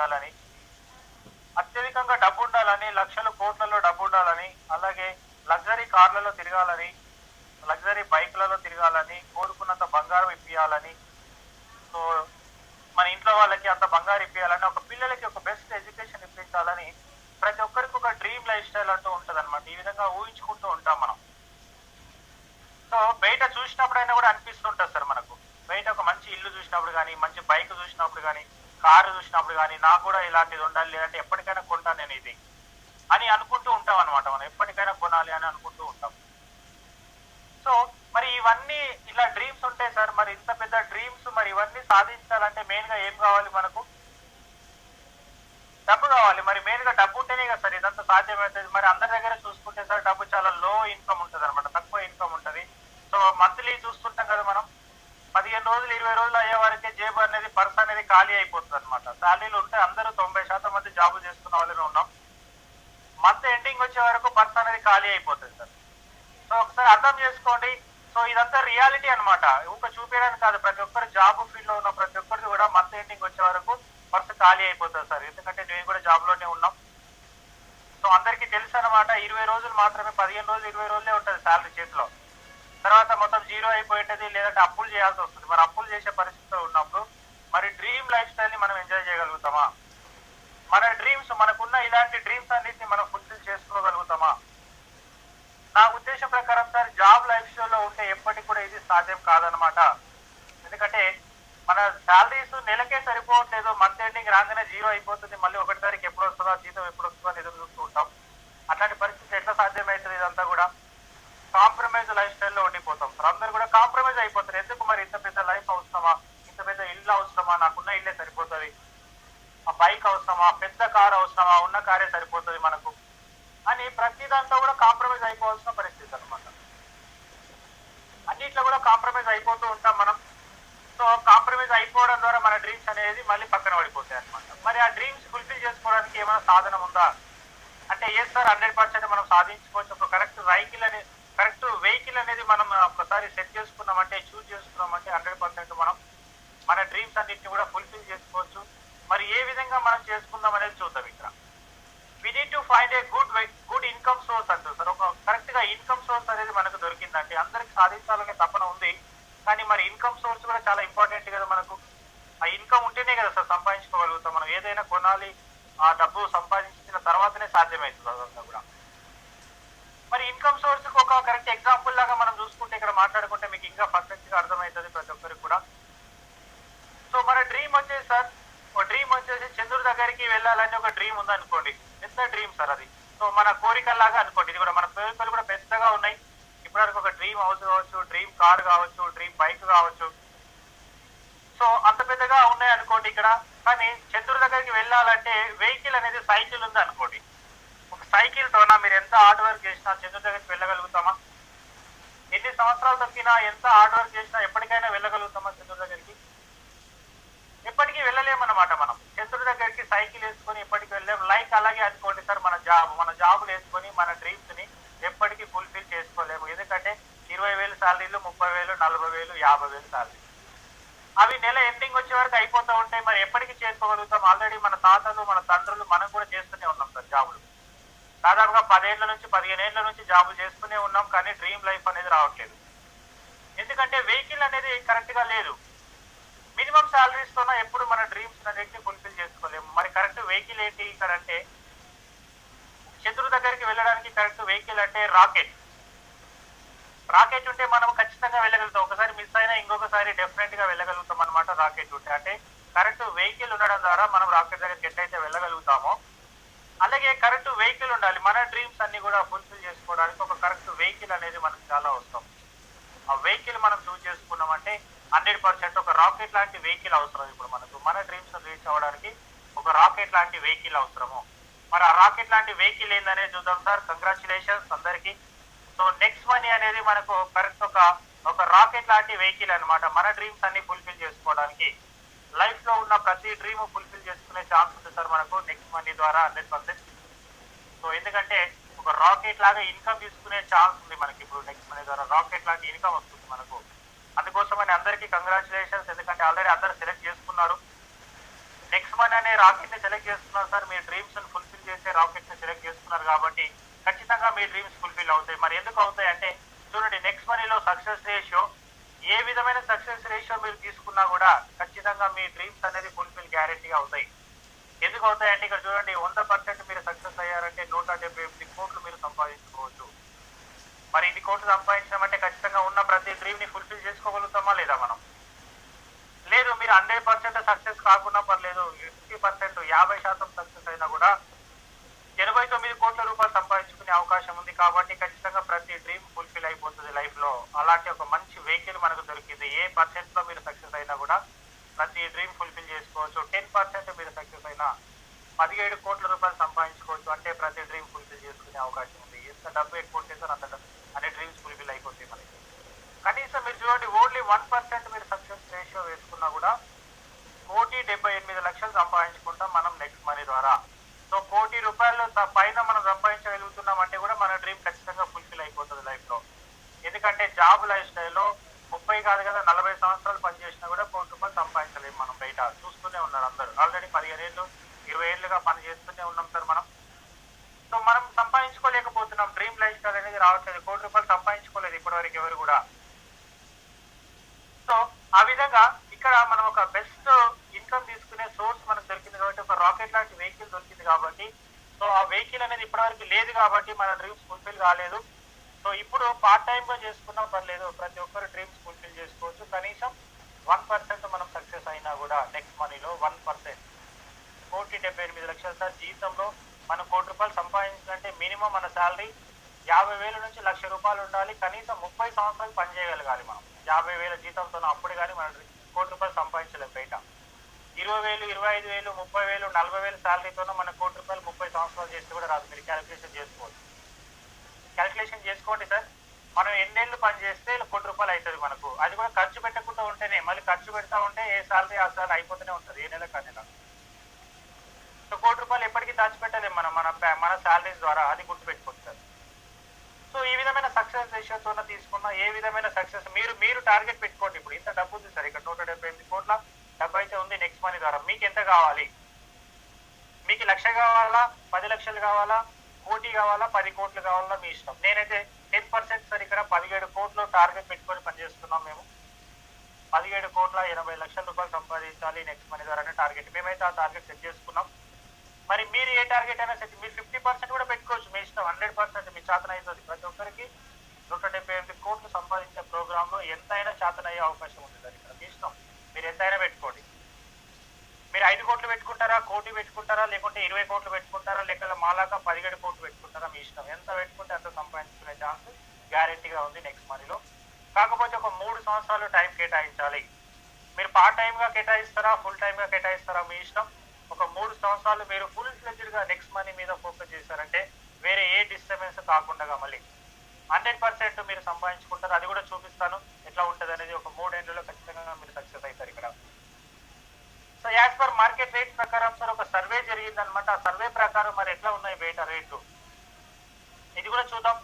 ఉండాలని అత్యధికంగా డబ్బు ఉండాలని లక్షలు కోట్లలో డబ్బు ఉండాలని అలాగే లగ్జరీ కార్లలో తిరగాలని లగ్జరీ బైక్లలో తిరగాలని కోరుకున్నంత బంగారం ఇప్పియాలని. సో మన ఇంట్లో వాళ్ళకి అంత బంగారం ఇప్పించాలని ఒక పిల్లలకి ఒక బెస్ట్ ఎడ్యుకేషన్ ఇప్పించాలని ప్రతి ఒక్కరికి ఒక డ్రీమ్ లైఫ్ స్టైల్ అంటూ ఉంటుంది ఈ విధంగా ఊహించుకుంటూ ఉంటాం మనం. సో బయట చూసినప్పుడైనా కూడా అనిపిస్తుంటుంది సార్ మనకు. బయట ఒక మంచి ఇల్లు చూసినప్పుడు కానీ మంచి బైక్ చూసినప్పుడు కానీ కారు చూసినప్పుడు కానీ నాకు కూడా ఇలాంటిది ఉండాలి లేదంటే ఎప్పటికైనా కొంటాను నేను ఇది అని అనుకుంటూ ఉంటాం అనమాట మనం. ఎప్పటికైనా కొనాలి అని అనుకుంటూ ఉంటాం. సో మరి ఇవన్నీ ఇలా డ్రీమ్స్ ఉంటాయి సార్. మరి ఇంత పెద్ద డ్రీమ్స్ మరి ఇవన్నీ సాధించాలంటే మెయిన్గా ఏం కావాలి మనకు? డబ్బు కావాలి. మరి మెయిన్గా డబ్బు ఉంటేనే కదా సార్ ఇదంతా సాధ్యమవుతుంది. మరి అందరి దగ్గర చూసుకుంటే సార్ డబ్బు చాలా లో ఇన్కమ్ ఉంటుంది అనమాట తక్కువ ఇన్కమ్ ఉంటుంది సో మంత్లీ చూస్తుంటాం కదా మనం పదిహేను రోజులు ఇరవై రోజులు అయ్యే వరకే జేబు అనేది పర్స్ అనేది ఖాళీ అయిపోతుంది అనమాట శాలరీలు ఉంటే అందరూ తొంభై శాతం మంది జాబు చేసుకున్న వాళ్ళని ఉన్నాం. మంత్ ఎండింగ్ వచ్చే వరకు పర్స్ అనేది ఖాళీ అయిపోతుంది సార్. సో ఒకసారి అర్థం చేసుకోండి. సో ఇదంతా రియాలిటీ అనమాట ఊక చూపించడానికి కాదు ప్రతి ఒక్కరు జాబ్ ఫీల్డ్లో ఉన్న ప్రతి ఒక్కరికి కూడా మంత్ ఎండింగ్ వచ్చే వరకు పర్స్ ఖాళీ అయిపోతుంది సార్. ఎందుకంటే నేను కూడా జాబ్లోనే ఉన్నాం. సో అందరికీ తెలుసు అనమాట ఇరవై రోజులు మాత్రమే పదిహేను రోజులు ఇరవై రోజులే ఉంటుంది శాలరీ చేతిలో. తర్వాత మొత్తం జీరో అయిపోయేటది లేదంటే అప్పులు చేయాల్సి వస్తుంది. మరి అప్పులు చేసే పరిస్థితిలో ఉన్నప్పుడు మరి డ్రీమ్ లైఫ్ స్టైల్ని మనం ఎంజాయ్ చేయగలుగుతామా? మన డ్రీమ్స్ మనకున్న ఇలాంటి డ్రీమ్స్ అన్నిటిని మనం ఫుల్ఫిల్ చేసుకోగలుగుతామా? నా ఉద్దేశం ప్రకారం సార్ జాబ్ లైఫ్ స్టైల్లో ఉంటే ఎప్పటికి కూడా ఇది సాధ్యం కాదనమాట ఎందుకంటే మన శాలరీస్ నెలకే సరిపోవట్లేదు మంత్ ఎండింగ్ రాగానే జీరో అయిపోతుంది మళ్ళీ ఒకటి తారీఖు ఎప్పుడు వస్తుందో జీతం ఎప్పుడు వస్తుందో ఎదురు చూస్తూ ఉంటాం. అట్లాంటి పరిస్థితి ఎట్లా సాధ్యమవుతుంది ఇదంతా కూడా? కాంప్రమైజ్ లైఫ్ స్టైల్లో ఉండిపోతాం. సార్ అందరు కూడా కాంప్రమైజ్ అయిపోతారు. ఎందుకు మరి ఇంత పెద్ద లైఫ్ అవసరమా? ఇంత పెద్ద ఇల్లు అవసరమా? నాకున్న ఇల్లే సరిపోతుంది. ఆ బైక్ అవసరమా? పెద్ద కార్ అవసరమా? ఉన్న కారే సరిపోతుంది మనకు. అని ప్రతి దాంట్లో కూడా కాంప్రమైజ్ అయిపోవాల్సిన పరిస్థితి అనమాట అన్నిట్లో కూడా కాంప్రమైజ్ అయిపోతూ ఉంటాం మనం. సో కాంప్రమైజ్ అయిపోవడం ద్వారా మన డ్రీమ్స్ అనేది మళ్ళీ పక్కన పడిపోతాయి అనమాట మరి ఆ డ్రీమ్స్ ఫుల్ఫిల్ చేసుకోవడానికి ఏమైనా సాధనం ఉందా? అంటే ఏ సార్ హండ్రెడ్ పర్సెంట్ మనం సాధించుకోవచ్చు. ఒక కరెక్ట్ రైకిల్ అనేది కరెక్ట్ వెహికల్ అనేది మనం ఒకసారి సెట్ చేసుకున్నామంటే చూస్ చేసుకున్నామంటే హండ్రెడ్ పర్సెంట్ మనం మన డ్రీమ్స్ అన్నింటిని కూడా ఫుల్ఫిల్ చేసుకోవచ్చు. మరి ఏ విధంగా మనం చేసుకుందాం అనేది చూద్దాం ఇక్కడ. We need to find a good good income source అంటారు సార్ ఒక కరెక్ట్గా ఇన్కమ్ సోర్స్ అనేది మనకు దొరికిందంటే అందరికి సాధించాలనే తపన ఉంది. కానీ మరి ఇన్కమ్ సోర్స్ కూడా చాలా ఇంపార్టెంట్ కదా మనకు. ఆ ఇన్కమ్ ఉంటేనే కదా సార్ సంపాదించుకోగలుగుతాం మనం. ఏదైనా కొనాలి ఆ డబ్బు సంపాదించిన తర్వాతనే సాధ్యమవుతుంది అదంతా కూడా. మరి ఇన్కమ్ సోర్స్ ఒక కరెక్ట్ ఎగ్జాంపుల్ లాగా మనం చూసుకుంటే ఇక్కడ మాట్లాడుకుంటే మీకు ఇంకా పర్ఫెక్ట్గా అర్థమవుతుంది ప్రతి ఒక్కరికి కూడా. సో మన డ్రీమ్ వచ్చేసి సార్ డ్రీమ్ వచ్చేసి చంద్రుడి దగ్గరికి వెళ్ళాలని ఒక డ్రీమ్ ఉంది అనుకోండి పెద్ద డ్రీమ్ సార్ అది? సో మన కోరికల్లాగా అనుకోండి. ఇది కూడా మన కోరికలు కూడా పెద్దగా ఉన్నాయి. ఇప్పటివరకు ఒక డ్రీమ్ హౌస్ కావచ్చు డ్రీమ్ కార్ కావచ్చు డ్రీమ్ బైక్ కావచ్చు. సో అంత పెద్దగా ఉన్నాయి అనుకోండి ఇక్కడ. కానీ చంద్రుడి దగ్గరికి వెళ్ళాలంటే వెహికల్ అనేది సైకిల్ ఉంది అనుకోండి సైకిల్ తోనా మీరు ఎంత హార్డ్ వర్క్ చేసినా చంద్రుడి దగ్గరికి వెళ్ళగలుగుతామా? ఎన్ని సంవత్సరాలు తప్పినా ఎంత హార్డ్ వర్క్ చేసినా ఎప్పటికైనా వెళ్ళగలుగుతామా చంద్రుడి దగ్గరికి ఎప్పటికీ వెళ్ళలేమన్నమాట మనం. చంద్రుడి దగ్గరికి సైకిల్ వేసుకొని ఎప్పటికీ వెళ్ళలేము లైక్ అలాగే అనుకోండి సార్ మన జాబ్ మన జాబులు వేసుకొని మన డ్రీమ్స్ని ఎప్పటికీ ఫుల్ఫిల్ చేసుకోలేము. ఎందుకంటే ఇరవై వేలు శాలరీలు ముప్పై వేలు నలభై వేలు యాభై వేలు శాలరీ అవి నెల ఎండింగ్ వచ్చే వరకు అయిపోతూ ఉంటాయి. మరి ఎప్పటికీ చేసుకోగలుగుతాం. ఆల్రెడీ మన తాతలు మన తండ్రులు మనం కూడా చేస్తూనే ఉన్నాం సార్ జాబులు దాదాపుగా పదేళ్ళ నుంచి పదిహేను ఏళ్ళ నుంచి జాబ్ చేస్తూనే ఉన్నాం కానీ డ్రీమ్ లైఫ్ అనేది రావట్లేదు. ఎందుకంటే వెహికల్ అనేది కరెక్ట్గా లేదు. మినిమం శాలరీస్తోన ఎప్పుడు మన డ్రీమ్స్ అనేది ఫుల్ఫిల్ చేసుకోలేము మరి కరెక్ట్ వెహికల్ ఏంటి? ఇక్కడ అంటే చంద్రుడి దగ్గరికి వెళ్ళడానికి కరెక్ట్ వెహికల్ అంటే రాకెట్ రాకెట్ ఉంటే మనం ఖచ్చితంగా వెళ్ళగలుగుతాం. ఒకసారి మిస్ అయినా ఇంకొకసారి డెఫినెట్గా వెళ్ళగలుగుతాం అనమాట రాకెట్ ఉంటే. అంటే కరెక్ట్ వెహికల్ ఉండడం ద్వారా మనం రాకెట్ దగ్గరికి ఎట్లయితే వెళ్ళగలుగుతామో. అలాగే కరెక్ట్ వెహికల్ ఉండాలి. మన డ్రీమ్స్ అన్ని కూడా ఫుల్ఫిల్ చేసుకోవడానికి ఒక కరెక్ట్ వెహికల్ అనేది మనకు చాలా అవసరం. ఆ వెహికల్ మనం చూస్ చేసుకున్నామంటే హండ్రెడ్ పర్సెంట్ ఒక రాకెట్ లాంటి వెహికల్ అవసరం ఇప్పుడు మనకు. మన డ్రీమ్స్ రీచ్ అవ్వడానికి ఒక రాకెట్ లాంటి వెహికల్ అవసరము. మరి ఆ రాకెట్ లాంటి వెహికల్ ఏందనేది చూద్దాం సార్. కంగ్రాచులేషన్స్ అందరికి. సో నెక్స్ట్ మనీ అనేది మనకు కరెక్ట్ ఒక ఒక రాకెట్ లాంటి వెహికల్ అన్నమాట. మన డ్రీమ్స్ అన్ని ఫుల్ఫిల్ చేసుకోవడానికి లైఫ్లో ఉన్న ప్రతి డ్రీమ్ ఫుల్ఫిల్ చేసుకునే ఛాన్స్ ఉంది సార్ మనకు నెక్స్ట్ మనీ ద్వారా హండ్రెడ్ పర్సెంట్ సో ఎందుకంటే ఒక రాకెట్ లాగా ఇన్కమ్ తీసుకునే ఛాన్స్ ఉంది మనకి. ఇప్పుడు నెక్స్ట్ మనీ ద్వారా రాకెట్ లాంటి ఇన్కమ్ వస్తుంది మనకు. అందుకోసమని అందరికీ కంగ్రాచులేషన్స్ ఎందుకంటే ఆల్రెడీ అందరు సెలెక్ట్ చేసుకున్నారు. నెక్స్ట్ మనీ అనే రాకెట్ని సెలెక్ట్ చేసుకున్నారు సార్. మీ డ్రీమ్స్ని ఫుల్ఫిల్ చేసే రాకెట్ని సెలెక్ట్ చేసుకున్నారు కాబట్టి ఖచ్చితంగా మీ డ్రీమ్స్ ఫుల్ఫిల్ అవుతాయి. మరి ఎందుకు అవుతాయి అంటే చూడండి నెక్స్ట్ మనీలో సక్సెస్ రేషియో ఏ విధమైన సక్సెస్ రేషియో మీరు తీసుకున్నా కూడా ఖచ్చితంగా మీ డ్రీమ్స్ అనేది ఫుల్ఫిల్ గ్యారెంటీగా అవుతాయి. ఎందుకు అవుతాయంటే ఇక్కడ చూడండి వంద పర్సెంట్ మీరు సక్సెస్ అయ్యారంటే నూట డెబ్బై ఎనిమిది కోట్లు మీరు సంపాదించుకోవచ్చు. మరి ఇది కోట్లు సంపాదించడం అంటే ఖచ్చితంగా ఉన్న ప్రతి డ్రీమ్ని ఫుల్ఫిల్ చేసుకోగలుగుతామా లేదా మనం? లేదు మీరు హండ్రెడ్ పర్సెంట్ సక్సెస్ కాకుండా పర్లేదు ఫిఫ్టీ పర్సెంట్ యాభై శాతం సక్సెస్ అయినా కూడా ఇరవై తొమ్మిది కోట్ల రూపాయలు సంపాదించుకునే అవకాశం ఉంది కాబట్టి ఖచ్చితంగా ప్రతి డ్రీమ్ ఫుల్ఫిల్ అయిపోతుంది లైఫ్లో. అలాంటి ఒక మంచి వెహికల్ మనకు దొరికింది. ఏ పర్సెంట్లో మీరు సక్సెస్ అయినా కూడా ప్రతి డ్రీమ్ ఫుల్ఫిల్ చేసుకోవచ్చు. టెన్ పర్సెంట్ మీరు సక్సెస్ అయినా పదిహేడు కోట్ల రూపాయలు సంపాదించుకోవచ్చు. అంటే ప్రతి డ్రీమ్ ఫుల్ఫిల్ చేసుకునే అవకాశం ఉంది. ఎంత డబ్బు ఎక్కువ ఉంటే సార్ అంత డబ్బు. అనే డ్రీమ్స్ ఫుల్ఫిల్ అయిపోతాయి మనకి. కనీసం మీరు చూడండి ఓన్లీ వన్ పర్సెంట్ మీరు సక్సెస్ రేషియో వేసుకున్నా కూడా కోటి డెబ్బై ఎనిమిది లక్షలు సంపాదించుకుంటాం మనం నెక్స్ట్ మనీ ద్వారా. రూపాయలు పైన మనం సంపాదించగలుగుతున్నాం అంటే కూడా మన డ్రీమ్ ఖచ్చితంగా ఫుల్ఫిల్ అయిపోతుంది లైఫ్లో. ఎందుకంటే జాబ్ లైఫ్ స్టైల్లో ముప్పై కాదు కదా నలభై సంవత్సరాలు పనిచేసినా కూడా కోటి రూపాయలు సంపాదించలేము మనం బయట. చూస్తూనే ఉన్నారు అందరూ. ఆల్రెడీ పదిహేను ఏళ్ళు ఇరవై ఏళ్ళుగా పని చేస్తూనే ఉన్నాం సార్ మనం. సో మనం సంపాదించుకోలేకపోతున్నాం. డ్రీమ్ లైఫ్ స్టైల్ అనేది రావట్లేదు. కోటి రూపాయలు సంపాదించుకోలేదు ఇప్పటివరకు ఎవరు కూడా. సో ఆ విధంగా ఇక్కడ మనం ఒక బెస్ట్ ఇన్కమ్ తీసుకునే సోర్స్ మనకు దొరికింది కాబట్టి ఒక రాకెట్ లాంటి వెహికల్ దొరికింది కాబట్టి సో ఆ వెహికల్ అనేది ఇప్పటివరకు లేదు కాబట్టి మన డ్రీమ్స్ ఫుల్ఫిల్ కాలేదు. సో ఇప్పుడు పార్ట్ టైం గా చేసుకున్నా పర్లేదు ప్రతి ఒక్కరు డ్రీమ్స్ ఫుల్ఫిల్ చేసుకోవచ్చు. కనీసం వన్ పర్సెంట్ మనం సక్సెస్ అయినా కూడా నెక్స్ట్ మనీలో వన్ పర్సెంట్ కోటి డెబ్బై ఎనిమిది లక్షల సార్. జీతంలో మనం కోటి రూపాయలు సంపాదించాలంటే మినిమం మన శాలరీ యాభై వేల నుంచి లక్ష రూపాయలు ఉండాలి. కనీసం ముప్పై సంవత్సరాలు పనిచేయగలగాలి మనం. యాభై వేల జీతంతో అప్పుడు కానీ మనం కోటి రూపాయలు సంపాదించలేం బయట. ఇరవై వేలు ఇరవై ఐదు వేలు ముప్పై వేలు నలభై వేలు శాలరీతోనూ మన కోటి రూపాయలు ముప్పై సంవత్సరాలు చేస్తే కూడా రాదు. మీరు క్యాలిక్యులేషన్ చేసుకోవచ్చు. క్యాలిక్యులేషన్ చేసుకోండి సార్. మనం ఎన్నేళ్ళు పని చేస్తే కోటి రూపాయలు అవుతుంది మనకు. అది కూడా ఖర్చు పెట్టకుండా ఉంటేనే. మళ్ళీ ఖర్చు పెడతా ఉంటే ఏ శాలరీ ఆ శాలరీ అయిపోతూనే ఉంటుంది. ఏ నెల కానీ నెల సో కోటి రూపాయలు ఎప్పటికీ దాచిపెట్టలేము మనం. మన మన శాలరీస్ ద్వారా అది గుర్తుపెట్టుకోండి సార్. సో ఈ విధమైన సక్సెస్ రేషియోతో తీసుకున్న ఏ విధమైన సక్సెస్ మీరు మీరు టార్గెట్ పెట్టుకోండి. ఇప్పుడు ఇంత డబ్బు ఉంది సార్. ఇక్కడ నూట డెబ్బై ఎనిమిది కోట్ల ఉంది నెక్స్ట్ మనీ ద్వారా. మీకు ఎంత కావాలి? మీకు లక్ష కావాలా? పది లక్షలు కావాలా? కోటి కావాలా? పది కోట్లు కావాలా? మీ ఇష్టం. నేనైతే టెన్ పర్సెంట్ సార్ ఇక్కడ పదిహేడు కోట్లు టార్గెట్ పెట్టుకొని పనిచేస్తున్నాం మేము. పదిహేడు కోట్ల ఎనభై లక్షల రూపాయలు సంపాదించాలి నెక్స్ట్ మనీ ద్వారా టార్గెట్ మేమైతే ఆ టార్గెట్ సెట్ చేసుకున్నాం. మరి మీరు ఏ టార్గెట్ అయినా సెట్ మీరు ఫిఫ్టీ పర్సెంట్ కూడా పెట్టుకోవచ్చు. మీ ఇష్టం. హండ్రెడ్ పర్సెంట్ మీ చేతన అవుతుంది. ప్రతి ఒక్కరికి నూట డెబ్బై ఎనిమిది కోట్లు సంపాదించే ప్రోగ్రామ్లో ఎంతైనా చాతనయ్యే అవకాశం ఉంటుంది ఇక్కడ. మీ ఇష్టం. మీరు ఎంతైనా పెట్టుకోండి. మీరు ఐదు కోట్లు పెట్టుకుంటారా కోటి పెట్టుకుంటారా లేకుంటే ఇరవై కోట్లు పెట్టుకుంటారా లేకపోతే మాలాగా పదిహేడు కోట్లు పెట్టుకుంటారా మీ ఇష్టం. ఎంత పెట్టుకుంటే అంత సంపాదించుకునే ఛాన్స్ గ్యారెంటీగా ఉంది నెక్స్ట్ మనీలో కాకపోతే ఒక మూడు సంవత్సరాలు టైం కేటాయించాలి. మీరు పార్ట్ టైంగా కేటాయిస్తారా ఫుల్ టైంగా కేటాయిస్తారా మీ ఇష్టం? ఒక మూడు సంవత్సరాలు మీరు ఫుల్ ఫ్లెజ్డ్గా నెక్స్ట్ మనీ మీద ఫోకస్ చేశారంటే వేరే ఏ డిస్టర్బెన్స్ కాకుండా మళ్ళీ హండ్రెడ్ పర్సెంట్ మీరు సంపాదించుకుంటారు. అది కూడా చూపిస్తాను. ఎట్లా ఉంటుంది అనేది ఒక మూడేళ్ళలో ఖచ్చితంగా మీరు సక్సెస్ అవుతారు ఇక్కడ. So as per market rate ప్రకారం సార్ ఒక సర్వే జరిగింది అనమాట ఆ సర్వే ప్రకారం మరి ఎట్లా ఉన్నాయి బయట రేట్లు? ఇది కూడా చూద్దాం.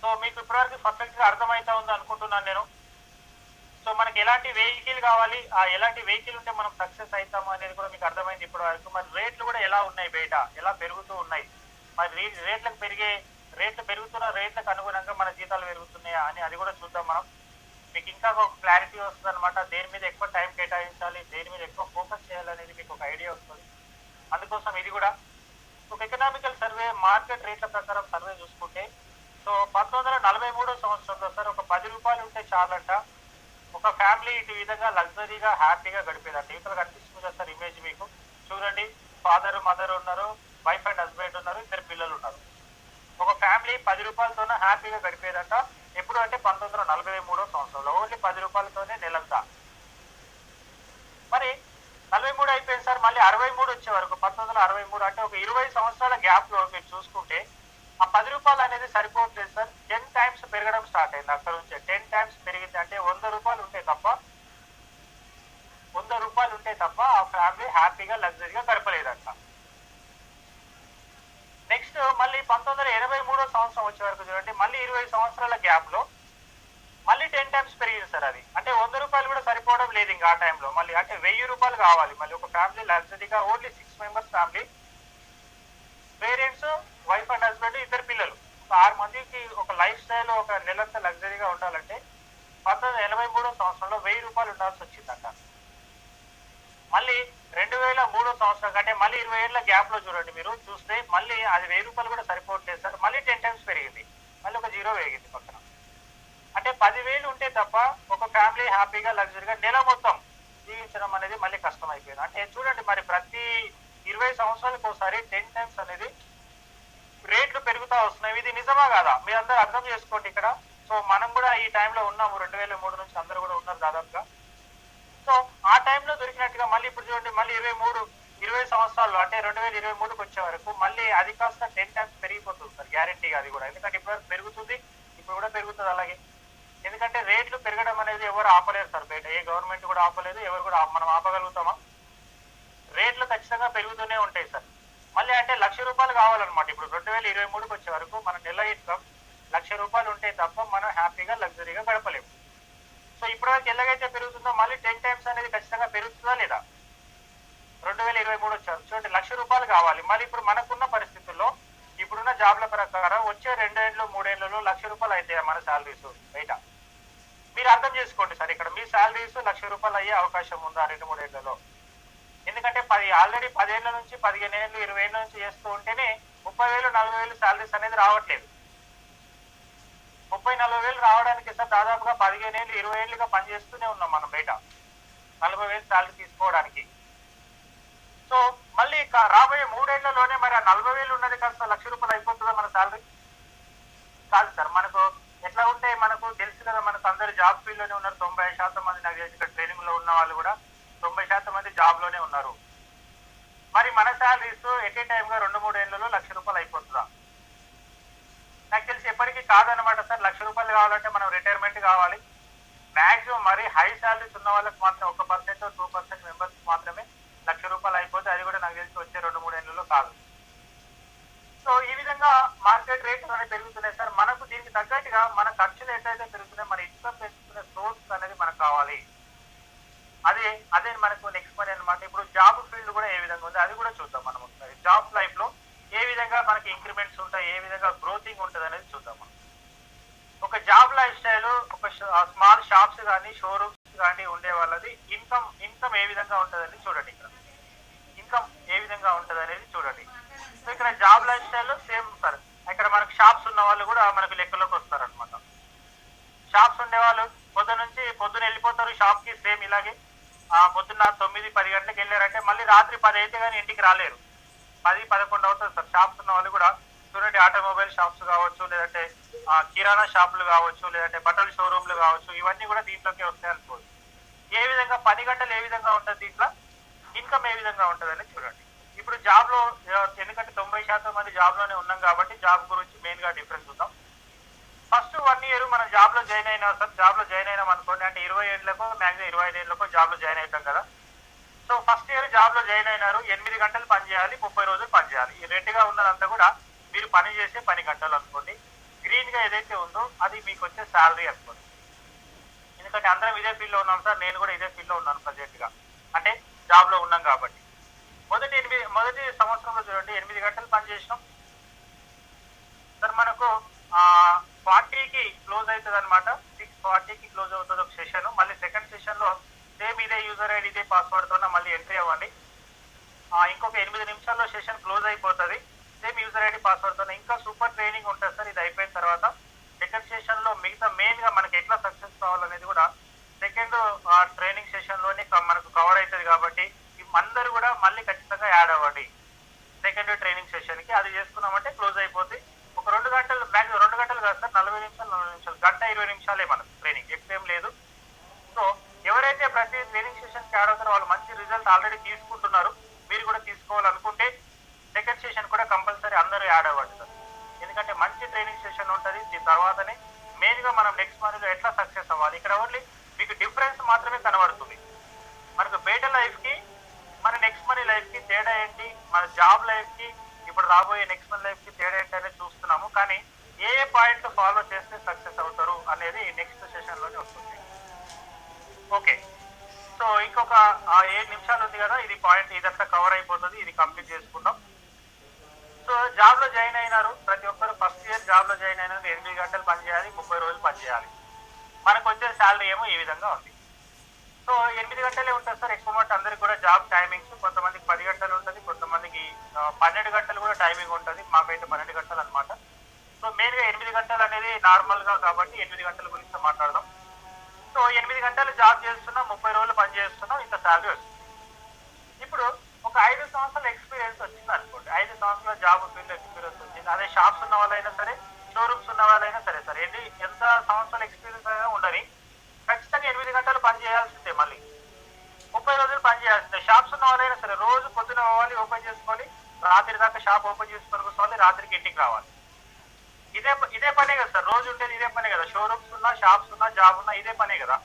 సో మీకు ఇప్పటివరకు పర్ఫెక్ట్గా అర్థమైతా ఉంది అనుకుంటున్నాను నేను. సో మనకి ఎలాంటి వెహికల్ కావాలి? ఆ ఎలాంటి వెహికల్ ఉంటే మనం సక్సెస్ అవుతాము అనేది కూడా మీకు అర్థమైంది ఇప్పటి వరకు మరి రేట్లు కూడా ఎలా ఉన్నాయి బయట ఎలా పెరుగుతూ ఉన్నాయి? మరి రేట్లకు పెరిగే రేట్లు పెరుగుతున్న రేట్లకు అనుగుణంగా మన జీతాలు పెరుగుతున్నాయా అని అది కూడా చూద్దాం మనం. మీకు ఇంకా ఒక క్లారిటీ వస్తుంది అనమాట దేని మీద ఎక్కువ టైం కేటాయించాలి దేని మీద ఎక్కువ ఫోకస్ చేయాలనేది మీకు ఒక ఐడియా వస్తుంది. అందుకోసం ఇది కూడా ఒక ఎకనామికల్ సర్వే మార్కెట్ రేట్ల ప్రకారం సర్వే చూసుకుంటే సో పంతొమ్మిది వందల నలభై మూడో సంవత్సరంలో సార్ ఒక పది రూపాయలు ఉంటే చాలంట. ఒక ఫ్యామిలీ ఇటు విధంగా లగ్జరీగా హ్యాపీగా గడిపేదంట. ఇతరులు కనిపిస్తుంది సార్ ఇమేజ్ మీకు. చూడండి ఫాదర్ మదర్ ఉన్నారు వైఫ్ అండ్ హస్బెండ్ ఉన్నారు ఇద్దరు పిల్లలు ఉన్నారు. ఒక ఫ్యామిలీ పది రూపాయలతోనే హ్యాపీగా గడిపేదంట. ఎప్పుడు అంటే పంతొమ్మిది వందల నలభై మూడో సంవత్సరంలో. ఓన్లీ పది రూపాయలతోనే నెలంతా. మరి నలభై మూడు అయిపోయింది సార్ మళ్ళీ అరవై మూడు వచ్చే వరకు. పంతొమ్మిది వందల అరవై మూడు అంటే ఒక ఇరవై సంవత్సరాల గ్యాప్లో మీరు చూసుకుంటే ఆ పది రూపాయలు అనేది సరిపోవట్లేదు సార్. టెన్ టైమ్స్ పెరగడం స్టార్ట్ అయింది అక్కడ నుంచి. టెన్ టైమ్స్ పెరిగింది అంటే వంద రూపాయలు ఉంటే తప్ప వంద రూపాయలు ఉంటే తప్ప ఆ ఫ్యామిలీ హ్యాపీగా లగ్జరీగా గడపలేదంట. నెక్స్ట్ మళ్ళీ పంతొమ్మిది వందల ఎనభై మూడో సంవత్సరం వచ్చే వరకు చూడండి మళ్ళీ ఇరవై సంవత్సరాల గ్యాప్లో మళ్ళీ టెన్ టైమ్స్ పెరిగింది సార్ అది. అంటే వంద రూపాయలు కూడా సరిపోవడం లేదు ఇంకా ఆ టైంలో మళ్ళీ అంటే వెయ్యి రూపాయలు కావాలి. మళ్ళీ ఒక family లగ్జరీగా only six members family parents wife and husband ఇద్దరు పిల్లలు. ఒక ఆరు మందికి ఒక లైఫ్ స్టైల్ ఒక నెలంతా లగ్జరీగా ఉండాలంటే పంతొమ్మిది ఎనభై మూడో సంవత్సరంలో వెయ్యి రూపాయలు ఉండాల్సి వచ్చింది మళ్ళీ రెండు వేల మూడో సంవత్సరం కంటే మళ్ళీ ఇరవై ఏళ్ళ గ్యాప్లో చూడండి మీరు. చూస్తే మళ్ళీ అది వెయ్యి రూపాయలు కూడా సరిపోవట్లేదు సార్. మళ్ళీ టెన్ టైమ్స్ పెరిగింది. మళ్ళీ ఒక జీరో పెరిగింది పక్కన. అంటే పదివేలు ఉంటే తప్ప ఒక ఫ్యామిలీ హ్యాపీగా లగ్జరీగా నెల మొత్తం జీవించడం అనేది మళ్ళీ కష్టం అయిపోయింది అంటే చూడండి మరి ప్రతి ఇరవై సంవత్సరాలకు ఒకసారి టెన్ టైమ్స్ అనేది రేట్లు పెరుగుతూ వస్తున్నాయి. ఇది నిజమా కాదా? మీరు అందరూ అర్థం చేసుకోండి ఇక్కడ. సో మనం కూడా ఈ టైంలో ఉన్నాము. రెండు వేల మూడు నుంచి అందరూ కూడా ఉన్నారు దాదాపుగా. సో ఆ టైంలో దొరికినట్టుగా మళ్ళీ ఇప్పుడు చూడండి మళ్ళీ ఇరవై మూడు ఇరవై సంవత్సరాలు అంటే రెండు వేల ఇరవై మూడుకి వచ్చే వరకు మళ్ళీ అది కాస్త టెన్ టైమ్స్ పెరిగిపోతుంది సార్ గ్యారంటీగా అది కూడా. ఎందుకంటే ఇప్పుడు పెరుగుతుంది ఇప్పుడు కూడా పెరుగుతుంది అలాగే. ఎందుకంటే రేట్లు పెరగడం అనేది ఎవరు ఆపలేరు సార్ బయట. ఏ గవర్నమెంట్ కూడా ఆపలేదు ఎవరు కూడా మనం ఆపగలుగుతామా? రేట్లు ఖచ్చితంగా పెరుగుతూనే ఉంటాయి సార్. మళ్ళీ అంటే లక్ష రూపాయలు కావాలన్నమాట. ఇప్పుడు రెండు వేల ఇరవై మూడుకి వచ్చే వరకు మన నెల ఇన్కమ్ లక్ష రూపాయలు ఉంటే తప్ప మనం హ్యాపీగా లగ్జరీగా గడపలేము. సో ఇప్పటివరకు ఎలాగైతే పెరుగుతుందో మళ్ళీ టెన్ టైమ్స్ అనేది ఖచ్చితంగా పెరుగుతుందా లేదా? రెండు వేల ఇరవై మూడు వచ్చారు. చూడండి లక్ష రూపాయలు కావాలి. మళ్ళీ ఇప్పుడు మనకున్న పరిస్థితుల్లో ఇప్పుడున్న జాబ్ల ప్రకారం వచ్చే రెండేళ్ళు మూడేళ్ళలో లక్ష రూపాయలు అయితే మన శాలరీస్ బయట. మీరు అర్థం చేసుకోండి సార్ ఇక్కడ మీ శాలరీస్ లక్ష రూపాయలు అయ్యే అవకాశం ఉందా రెండు మూడేళ్ళలో? ఎందుకంటే పది ఆల్రెడీ పదేళ్ళ నుంచి పదిహేను ఏళ్ళు ఇరవై ఏళ్ళ నుంచి చేస్తూ ఉంటేనే ముప్పై వేలు నలభై వేలు శాలరీస్ అనేది రావట్లేదు. ముప్పై నలభై వేలు రావడానికి సార్ దాదాపుగా పదిహేను ఏళ్ళు ఇరవై ఏళ్ళుగా పనిచేస్తూనే ఉన్నాం మనం బయట. నలభై వేలు శాలరీ తీసుకోవడానికి. సో మళ్ళీ రాబోయే మూడేళ్ళలోనే మరి ఆ నలభై వేలు ఉన్నది కాస్త లక్ష రూపాయలు అయిపోతుందా మన శాలరీ కాదు సార్ మనకు ఎట్లా ఉంటే మనకు తెలుసు కదా మనకు అందరు జాబ్ ఫీల్డ్లోనే ఉన్నారు. తొంభై శాతం మంది నాకు తెలిసి ఇక్కడ ట్రైనింగ్లో ఉన్న వాళ్ళు కూడా తొంభై శాతం మంది జాబ్లోనే ఉన్నారు. మరి మన శాలరీస్ ఎట్ ఏ టైం గా రెండు మూడు ఏళ్ళలో లక్ష రూపాయలు అయిపోతుందా? నాకు తెలిసి ఎప్పటికీ కాదనమాట సార్. లక్ష రూపాయలు కావాలంటే మనం రిటైర్మెంట్ కావాలి. మాక్సిమం మరి హై శాలరీస్ ఉన్న వాళ్ళకి మాత్రం ఒక పర్సెంట్ టూ పర్సెంట్ మెంబర్స్ మాత్రమే లక్ష రూపాయలు అయిపోతే అది కూడా నాకు తెలిసి వచ్చే రెండు మూడు ఏళ్ళలో కాదు సో ఈ విధంగా మార్కెట్ రేట్లు అనేవి పెరుగుతున్నాయి సార్. మనకు దీనికి తగ్గట్టుగా మన ఖర్చులు ఎట్లయితే పెరుగుతున్నాయి మన ఇన్కమ్ పెంచుకునే సోర్స్ అనేది మనకు కావాలి. అదే అదే మనకు నెక్స్ట్ పని అనమాట ఇప్పుడు జాబ్ ఫీల్డ్ కూడా ఏ విధంగా ఉంది అది కూడా చూద్దాం మనం ఒకసారి. జాబ్ లైఫ్లో ఏ విధంగా మనకి ఇంక్రిమెంట్స్ ఉంటాయి ఏ విధంగా గ్రోతింగ్ ఉంటుంది అనేది చూద్దాం మనం. ఒక జాబ్ లైఫ్ స్టైల్ ఒక స్మాల్ షాప్స్ కానీ షోరూమ్స్ కానీ ఉండే వాళ్ళది ఇన్కమ్ ఇన్కమ్ ఏ విధంగా ఉంటుందని చూడండి ఇక్కడ ఇన్కమ్ ఏ విధంగా ఉంటుంది అనేది చూడండి సో ఇక్కడ జాబ్ సేమ్ సార్. ఇక్కడ మనకు షాప్స్ ఉన్న వాళ్ళు కూడా మనకు లెక్కలోకి వస్తారనమాట షాప్స్ ఉండేవాళ్ళు పొద్దున నుంచి పొద్దున వెళ్ళిపోతారు షాప్కి సేమ్ ఇలాగే. ఆ పొద్దున్న తొమ్మిది పది గంటలకు వెళ్ళారంటే మళ్ళీ రాత్రి పది అయితే కానీ ఇంటికి రాలేరు. పది పదకొండు అవుతుంది సార్. షాప్స్ ఉన్న వాళ్ళు కూడా చూడండి ఆటోమొబైల్ షాప్స్ కావచ్చు లేదంటే కిరాణా షాపులు కావచ్చు లేదంటే బట్టల షోరూమ్లు కావచ్చు ఇవన్నీ కూడా దీంట్లోకి వస్తాయి అనుకోవచ్చు ఏ విధంగా పని గంటలు ఏ విధంగా ఉంటుంది దీంట్లో? ఇన్కమ్ ఏ విధంగా ఉంటుందని చూడండి. ఇప్పుడు జాబ్లో ఎందుకంటే తొంభై శాతం మంది జాబ్లోనే ఉన్నాం కాబట్టి జాబ్ గురించి మెయిన్గా డిఫరెన్స్ చూద్దాం. ఫస్ట్ వన్ ఇయర్ మనం జాబ్లో జాయిన్ అయినా సార్ జాబ్లో జాయిన్ అయినాం అనుకోండి అంటే ఇరవై ఏళ్ళకో మాక్సిమం ఇరవై ఐదు ఏళ్ళకో జాబ్లో జాయిన్ అవుతాం కదా. సో ఫస్ట్ ఇయర్ జాబ్లో జాయిన్ అయినారు ఎనిమిది గంటలు పని చేయాలి ముప్పై రోజులు పని చేయాలి. ఈ రెడ్గా ఉన్నదంతా కూడా మీరు పని చేసే పని గంటలు అనుకోండి. గ్రీన్గా ఏదైతే ఉందో అది మీకు వచ్చే శాలరీ అనుకోండి. ఎందుకంటే అందరం ఇదే ఫీల్డ్లో ఉన్నాం సార్ నేను కూడా ఇదే ఫీల్డ్లో ఉన్నాను ప్రజెంట్గా. అంటే జాబ్లో ఉన్నాం కాబట్టి. మొదటి ఎనిమిది మొదటి సంవత్సరంలో చూడండి ఎనిమిది గంటలు పని చేసినాం సార్ మనకు ఫార్టీకి క్లోజ్ అవుతుంది అనమాట సిక్స్ ఫార్టీకి క్లోజ్ అవుతుంది ఒక సెషన్. మళ్ళీ సెకండ్ సెషన్లో సేమ్ ఇదే యూజర్ ఐడి ఇదే పాస్వర్డ్తో మళ్ళీ ఎంట్రీ అవ్వండి. ఇంకొక ఎనిమిది నిమిషాల్లో సెషన్ క్లోజ్ అయిపోతుంది. సేమ్ యూజర్ ఐడి పాస్వర్డ్తో ఇంకా సూపర్ ట్రైనింగ్ ఉంటుంది సార్ ఇది అయిపోయిన తర్వాత. సెకండ్ సెషన్లో మిగతా మెయిన్గా మనకి ఎట్లా సక్సెస్ కావాలనేది కూడా సెకండ్ ట్రైనింగ్ సెషన్లోనే మనకు కవర్ అవుతుంది కాబట్టి అందరూ కూడా మళ్ళీ ఖచ్చితంగా యాడ్ అవ్వండి. సెకండ్ ట్రైనింగ్ సెషన్కి అది చేసుకున్నామంటే క్లోజ్ అయిపోతుంది ఒక రెండు గంటలు మ్యాక్సిమం రెండు గంటలు కాదు సార్ నలభై నిమిషాలు నలభై నిమిషాలు గంట ఇరవై నిమిషాలే మనకు ట్రైనింగ్ ఎక్కువేం లేదు. సో ఎవరైతే ప్రతి ట్రైనింగ్ సెషన్కి యాడ్ అవుతారో వాళ్ళు మంచి రిజల్ట్ ఆల్రెడీ తీసుకుంటున్నారు. మీరు కూడా తీసుకోవాలనుకుంటే సెకండ్ సెషన్ కూడా కంపల్సరీ అందరూ యాడ్ అవ్వండి సార్. ఎందుకంటే మంచి ట్రైనింగ్ సెషన్ ఉంటుంది దీని తర్వాతనే మెయిన్గా మనం నెక్స్ట్ మంత్లో ఎట్లా సక్సెస్ అవ్వాలి? ఇక్కడ ఓన్లీ మీకు డిఫరెన్స్ మాత్రమే కనబడుతుంది. మనకు బయట లైఫ్కి మన నెక్స్ట్ మనీ లైఫ్కి తేడా ఏంటి? మన జాబ్ లైఫ్కి ఇప్పుడు రాబోయే నెక్స్ట్ మనీ లైఫ్కి తేడా ఏంటి అనేది చూస్తున్నాము. కానీ ఏ ఏ పాయింట్ ఫాలో చేస్తే సక్సెస్ అవుతారు అనేది నెక్స్ట్ సెషన్లోనే వస్తుంది. ఓకే సో ఇంకొక ఏడు నిమిషాలు ఉంది కదా ఇది పాయింట్ ఇదంతా కవర్ అయిపోతుంది ఇది కంప్లీట్ చేసుకుందాం. సో జాబ్లో జాయిన్ అయినారు. ప్రతి ఒక్కరు ఫస్ట్ ఇయర్ జాబ్లో జాయిన్ అయినారు. ఎనిమిది గంటలు పనిచేయాలి ముప్పై రోజులు పనిచేయాలి. మనకు వచ్చే శాలరీ ఏమో ఈ విధంగా ఉంది. సో ఎనిమిది గంటలే ఉంటుంది సార్ ఎక్కువ మంది. అందరికి కూడా జాబ్ టైమింగ్స్ కొంతమందికి పది గంటలు ఉంటుంది కొంతమందికి పన్నెండు గంటలు కూడా టైమింగ్ ఉంటుంది. మాకైతే పన్నెండు గంటలు అనమాట సో మెయిన్గా ఎనిమిది గంటలు అనేది నార్మల్గా కాబట్టి ఎనిమిది గంటల గురించి మాట్లాడదాం. సో ఎనిమిది గంటలు జాబ్ చేస్తున్నాం ముప్పై రోజులు పని చేస్తున్నాం ఇంత శాలరీ వస్తుంది. ఇప్పుడు ఒక ఐదు సంవత్సరాల ఎక్స్పీరియన్స్ వచ్చింది అనుకోండి. ఐదు సంవత్సరాల జాబ్ ఫీల్డ్ ఎక్స్పీరియన్స్ వచ్చింది. అదే షాప్స్ ఉన్న వాళ్ళైనా సరే షోరూమ్స్ ఉన్న వాళ్ళైనా సరే సరే ఎన్ని ఎంత సంవత్సరాల ఎక్స్పీరియన్స్ అయినా ఉండని ఖచ్చితంగా ఎనిమిది గంటలు పని చేయాల్సిందే మళ్ళీ. ముప్పై రోజులు పని చేయాల్సిందే. షాప్స్ ఉన్న వాళ్ళైనా సరే రోజు పొద్దున పోవాలి ఓపెన్ చేసుకోవాలి రాత్రి దాకా షాప్ ఓపెన్ చేసుకొని కూర్చోవాలి రాత్రికి ఇంటికి రావాలి. ఇదే ఇదే పనే కదా సార్. రోజు ఉండేది ఇదే పనే కదా. షోరూమ్స్ ఉన్నా షాప్స్ ఉన్నా జాబ్ ఉన్నా ఇదే పనే కదా.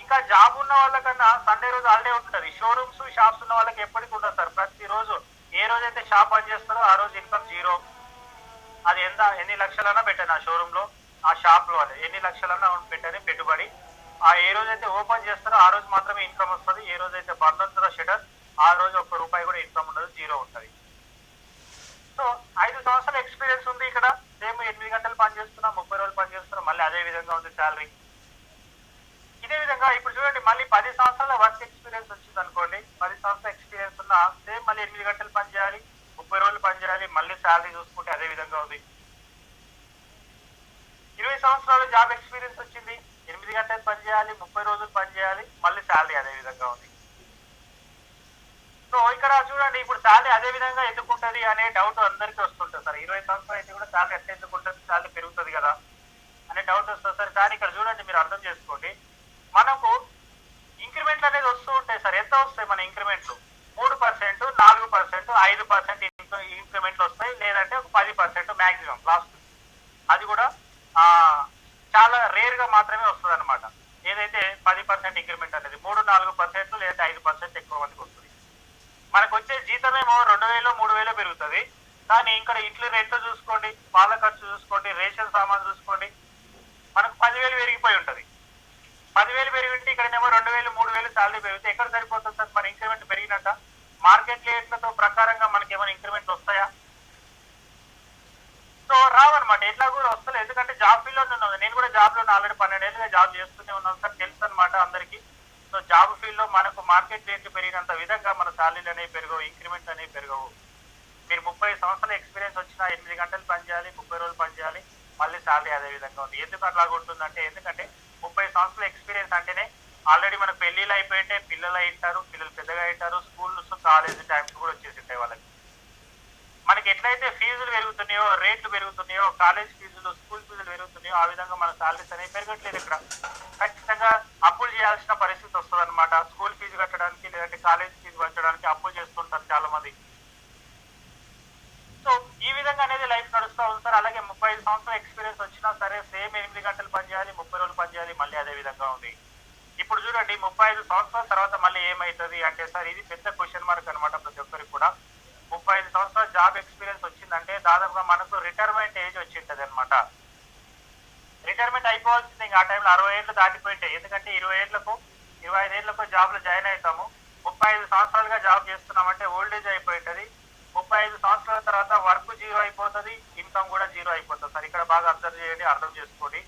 ఇంకా జాబ్ ఉన్న వాళ్ళకన్నా సండే రోజు హాలిడే ఉంటుంది. షోరూమ్స్ షాప్స్ ఉన్న వాళ్ళకి ఎప్పటికి ఉండదు సార్. ప్రతి రోజు ఏ రోజైతే షాప్ పని చేస్తారో ఆ రోజు ఇన్కమ్ జీరో. అది ఎంత ఎన్ని లక్షలన్నా పెట్టాను ఆ షోరూమ్లో ఆ షాప్లో అది. ఎన్ని లక్షలన్నా పెట్టాను పెట్టుబడి. ఆ ఏ రోజైతే ఓపెన్ చేస్తారో ఆ రోజు మాత్రమే ఇన్కమ్ వస్తుంది. ఏ రోజైతే బంద్ అవుతుందో షటర్ ఆ రోజు ఒక్క రూపాయి కూడా ఇన్కమ్ ఉండదు జీరో ఉంటుంది. సో ఐదు సంవత్సరాల ఎక్స్పీరియన్స్ ఉంది ఇక్కడ. సేమ్ ఎనిమిది గంటలు పని చేస్తున్నాం ముప్పై రోజులు పని చేస్తున్నాం మళ్ళీ అదే విధంగా ఉంది శాలరీ ఇదే విధంగా ఇప్పుడు చూడండి మళ్ళీ పది సంవత్సరాల వర్క్ ఎక్స్పీరియన్స్ వచ్చింది అనుకోండి. పది సంవత్సరాల ఎక్స్పీరియన్స్ ఉన్న సేమ్ మళ్ళీ ఎనిమిది గంటలు పని చేయాలి ముప్పై రోజులు పని చేయాలి మళ్ళీ శాలరీ చూసుకుంటే అదే విధంగా ఉంది. ఇరవై సంవత్సరాలు జాబ్ ఎక్స్పీరియన్స్ వచ్చింది. ఎనిమిది గంటలు పని చేయాలి ముప్పై రోజులు పని చేయాలి మళ్ళీ శాలరీ అదే విధంగా ఉంది. సో ఇక్కడ చూడండి ఇప్పుడు శాలరీ అదే విధంగా ఎందుకు ఉంటుంది అనే డౌట్ అందరికీ వస్తుంటుంది సార్. ఇరవై సంవత్సరాలు అయితే కూడా శాలరీ ఎట్లా ఎందుకు ఉంటుంది శాలరీ పెరుగుతుంది కదా అనే డౌట్ వస్తుంది సార్. కానీ ఇక్కడ చూడండి మీరు అర్థం చేసుకోండి. మనకు ఇంక్రిమెంట్లు అనేది వస్తూ ఉంటాయి సార్. ఎంత వస్తాయి మన ఇంక్రిమెంట్లు మూడు పర్సెంట్ నాలుగు పర్సెంట్ ఐదు పర్సెంట్ ఇంక్రిమెంట్లు వస్తాయి. లేదంటే ఒక పది పర్సెంట్ మాక్సిమం లాస్ట్ అది కూడా చాలా రేర్గా మాత్రమే వస్తుంది అనమాట ఏదైతే పది పర్సెంట్ ఇంక్రిమెంట్ అనేది మూడు నాలుగు పర్సెంట్ లేదంటే ఐదు పర్సెంట్ ఎక్కువ మందికి వస్తుంది. మనకు వచ్చే జీతమేమో రెండు వేలు మూడు వేలు పెరుగుతుంది. కానీ ఇక్కడ ఇడ్లీ రెంట్ చూసుకోండి పాల ఖర్చు చూసుకోండి రేషన్ సామాన్ చూసుకోండి మనకు పదివేలు పెరిగిపోయి ఉంటుంది. పదివేలు పెరిగి ఉంటే ఇక్కడనేమో రెండు వేలు మూడు వేలు శాలరీ పెరిగితే ఎక్కడ సరిపోతుంది సార్? మన ఇంక్రిమెంట్ పెరిగినట్ట? మార్కెట్ రేట్లతో ప్రకారంగా మనకి ఏమైనా ఇంక్రిమెంట్ వస్తాయా? సో రావన్నమాట. ఎట్లా కూడా వస్తలేదు. ఎందుకంటే జాబ్ ఫీల్లోనే ఉన్నాను. నేను కూడా జాబ్లో ఆల్రెడీ పన్నెండేళ్ళుగా జాబ్ చేస్తూనే ఉన్నాను. సార్ తెలుసు అనమాట అందరికీ. సో జాబ్ ఫీల్డ్లో మనకు మార్కెట్ రేట్ పెరిగినంత విధంగా మన శాలరీలు అనేవి పెరగవు ఇంక్రిమెంట్ అనేవి పెరగవు. మీరు ముప్పై సంవత్సరాల ఎక్స్పీరియన్స్ వచ్చినా ఎనిమిది గంటలు పని చేయాలి ముప్పై రోజులు పని చేయాలి మళ్ళీ శాలరీ అదే విధంగా ఉంది. ఎందుకు అట్లా ఉంటుందంటే ఎందుకంటే ముప్పై సంవత్సరాల ఎక్స్పీరియన్స్ అంటేనే ఆల్రెడీ మనకు పెళ్ళిళ్ళు అయిపోయింటే పిల్లలు అయింటారు పిల్లలు పెద్దగా అయింటారు స్కూల్స్ కాలేజ్ టైమ్స్ కూడా వచ్చేసి ఉంటాయి వాళ్ళకి. మనకి ఎట్లయితే ఫీజులు పెరుగుతున్నాయో రేట్లు పెరుగుతున్నాయో కాలేజ్ ఫీజులు స్కూల్ ఫీజులు పెరుగుతున్నాయో ఆ విధంగా మన సాలరీస్ అనేవి పెరగట్లేదు ఇక్కడ. ఖచ్చితంగా అప్పులు చేయాల్సిన పరిస్థితి వస్తుంది అనమాట స్కూల్ ఫీజు కట్టడానికి లేదంటే కాలేజ్ ఫీజు కట్టడానికి అప్పులు చేస్తుంటారు చాలా మంది సో ఈ విధంగా అనేది లైఫ్ నడుస్తూ ఉంది సార్. అలాగే ముప్పై ఐదు సంవత్సరాల ఎక్స్పీరియన్స్ వచ్చినా సరే సేమ్ ఎనిమిది గంటలు పని చేయాలి ముప్పై రోజులు పని చేయాలి మళ్ళీ అదే విధంగా ఉంది. ఇప్పుడు చూడండి ముప్పై ఐదు సంవత్సరాల తర్వాత మళ్ళీ ఏమవుతుంది అంటే సార్ ఇది పెద్ద క్వశ్చన్ మార్క్ అనమాట ప్రతి ఒక్కరికి కూడా. ముప్పై ఐదు సంవత్సరాల జాబ్ ఎక్స్పీరియన్స్ వచ్చిందంటే దాదాపుగా మనకు రిటైర్మెంట్ ఏజ్ వచ్చింటది అనమాట రిటైర్మెంట్ అయిపోవాల్సింది ఇంకా ఆ టైంలో అరవై ఏళ్ళు దాటిపోయింటాయి ఎందుకంటే ఇరవై ఏళ్ళకు ఇరవై ఐదు ఏళ్ళకు జాబ్లో జాయిన్ అవుతాము. ముప్పై ఐదు సంవత్సరాలుగా జాబ్ చేస్తున్నామంటే ఓల్డ్ ఏజ్ అయిపోయింటది. ముప్పై ఐదు సంవత్సరాల తర్వాత వర్క్ జీరో అయిపోతుంది ఇన్కమ్ కూడా జీరో అయిపోతుంది. సార్ ఇక్కడ బాగా అబ్జర్వ్ చేయండి అర్థం చేసుకోండి.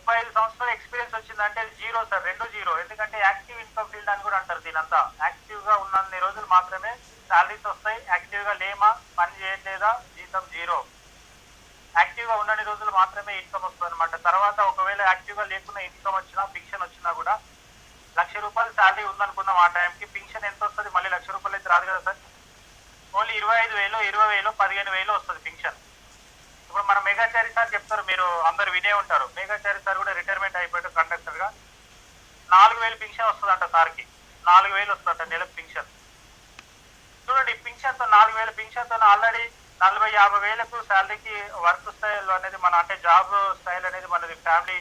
ముప్పై ఐదు సంవత్సరాల ఎక్స్పీరియన్స్ వచ్చిందంటే జీరో సార్ రెండు జీరో ఎందుకంటే యాక్టివ్ ఇన్కమ్ ఫీల్డ్ అని కూడా అంటారు దీనంతా. యాక్టివ్గా ఉన్నన్ని రోజులు మాత్రమే శాలరీస్ వస్తాయి. యాక్టివ్గా లేమా పని చేయట్లేదా జీతం జీరో యాక్టివ్గా ఉన్నన్ని రోజులు మాత్రమే ఇన్కమ్ వస్తుంది అనమాట తర్వాత ఒకవేళ యాక్టివ్గా లేకుండా ఇన్కమ్ వచ్చినా ఫిక్షన్ వచ్చినా కూడా లక్ష రూపాయలు శాలరీ ఉందనుకున్నాం ఆ టైంకి పింఛన్ ఎంత వస్తుంది? మళ్ళీ లక్ష రూపాయలు అయితే రాదు కదా సార్. ఓన్లీ ఇరవై ఐదు వేలు ఇరవై వేలు పదిహేను వేలు వస్తుంది పింఛన్ ఇప్పుడు మన మెగాచారి సార్ చెప్తారు మీరు అందరు వినే ఉంటారు. మెగాచారి సార్ కూడా రిటైర్మెంట్ అయిపోయాడు కండక్టర్గా నాలుగు వేలు పింఛన్ వస్తుందంట సార్కి. నాలుగు వేలు వస్తుందంట నెలకు పింఛన్. చూడండి పింఛన్తో నాలుగు వేల పింఛన్తో ఆల్రెడీ నలభై యాభై వేలకు శాలరీకి వర్క్ స్టైల్ అనేది మన అంటే జాబ్ స్టైల్ అనేది మనది ఫ్యామిలీ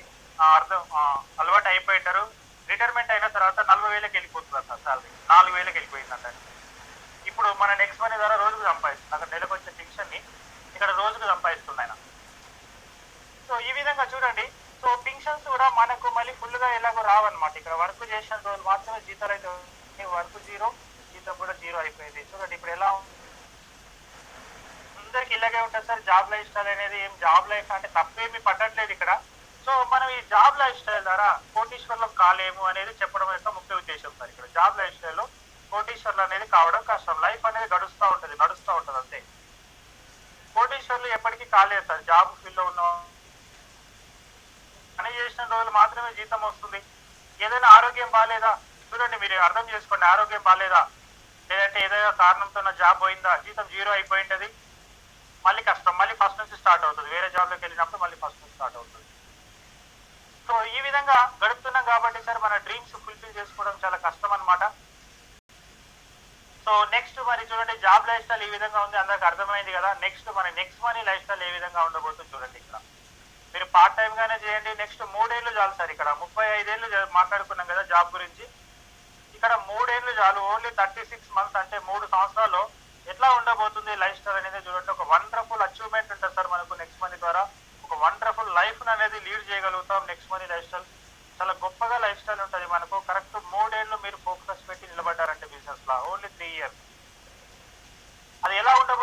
అర్థం అలవాటు అయిపోయింటారు. రిటైర్మెంట్ అయిన తర్వాత నలభై వేలకు వెళ్ళిపోతుందంట శాలరీ. నాలుగు వేలకు వెళ్ళిపోయిందంట. ఇప్పుడు మన నెక్స్ట్ మనీ ద్వారా రోజుకు సంపాదిస్తుంది అక్కడ నెలకు వచ్చే పింఛన్ ఇక్కడ రోజుకు సంపాదిస్తుంది ఆయన. సో ఈ విధంగా చూడండి. సో పింఛన్స్ కూడా మనకు మళ్ళీ ఫుల్గా ఎలాగో రావన్నమాట. ఇక్కడ వర్క్ చేసిన రోజులు మాత్రమే జీతాలు అయితే వర్క్ జీరో జీతం కూడా జీరో అయిపోయింది. చూడండి ఇప్పుడు ఎలా ఉంది? అందరికి ఇలాగే ఉంటుంది సార్. జాబ్ లైఫ్ స్టైల్ అనేది ఏం జాబ్ లైఫ్ అంటే తప్పేమీ పట్టట్లేదు ఇక్కడ. సో మనం ఈ జాబ్ లైఫ్ స్టైల్ ద్వారా కోటీశ్వర్లం కాలేము అనేది చెప్పడం యొక్క ముఖ్య ఉద్దేశం సార్. ఇక్కడ జాబ్ లైఫ్ స్టైల్లో కోటీశ్వర్లు అనేది కావడం కష్టం. లైఫ్ అనేది గడుస్తూ ఉంటుంది నడుస్తూ ఉంటుంది అంతే. కోటీశ్వర్లు ఎప్పటికీ కాలేదు సార్. జాబ్ ఫీల్డ్ ఉన్న పని చేసిన రోజులు మాత్రమే జీతం వస్తుంది. ఏదైనా ఆరోగ్యం బాగాలేదా చూడండి మీరు అర్థం చేసుకోండి. ఆరోగ్యం బాగాలేదా లేదంటే ఏదైనా కారణంతో నా జాబ్ పోయిందా? జీతం జీరో అయిపోయింటది. మళ్ళీ కష్టం. మళ్ళీ ఫస్ట్ నుంచి స్టార్ట్ అవుతుంది. వేరే జాబ్లోకి వెళ్ళినప్పుడు మళ్ళీ ఫస్ట్ నుంచి స్టార్ట్ అవుతుంది. సో ఈ విధంగా గడుపుతున్నాం కాబట్టి సార్ మన డ్రీమ్స్ ఫుల్ఫిల్ చేసుకోవడం చాలా కష్టం అన్నమాట. సో నెక్స్ట్ మరి చూడండి జాబ్ లైఫ్ స్టైల్ ఈ విధంగా ఉంది అందరికి అర్థమైంది కదా. నెక్స్ట్ మన నెక్స్ట్ మనీ లైఫ్ స్టైల్ ఏ విధంగా ఉండబోతుంది చూడండి ఇక్కడ. మీరు పార్ట్ టైం గానే చేయండి నెక్స్ట్ మూడేళ్ళు చాలు సార్ ఇక్కడ. ముప్పై ఐదేళ్ళు మాట్లాడుకున్నాం కదా జాబ్ గురించి. ఇక్కడ మూడేళ్ళు చాలు. ఓన్లీ థర్టీ సిక్స్ మంత్స్ అంటే మూడు సంవత్సరాలు ఎట్లా ఉండబోతుంది లైఫ్ స్టైల్ అనేది చూడండి. ఒక వండర్ఫుల్ అచీవ్మెంట్ ఉంటుంది సార్ మనకు నెక్స్ట్ మనీ ద్వారా. ఒక వండర్ఫుల్ లైఫ్ అనేది లీడ్ చేయగలుగుతాం నెక్స్ట్ మనీ లైఫ్ స్టైల్ చాలా గొప్పగా లైఫ్ స్టైల్ ఉంటుంది మనకు. కరెక్ట్ మూడేళ్ళు మీరు அது எல்லாம் உண்ட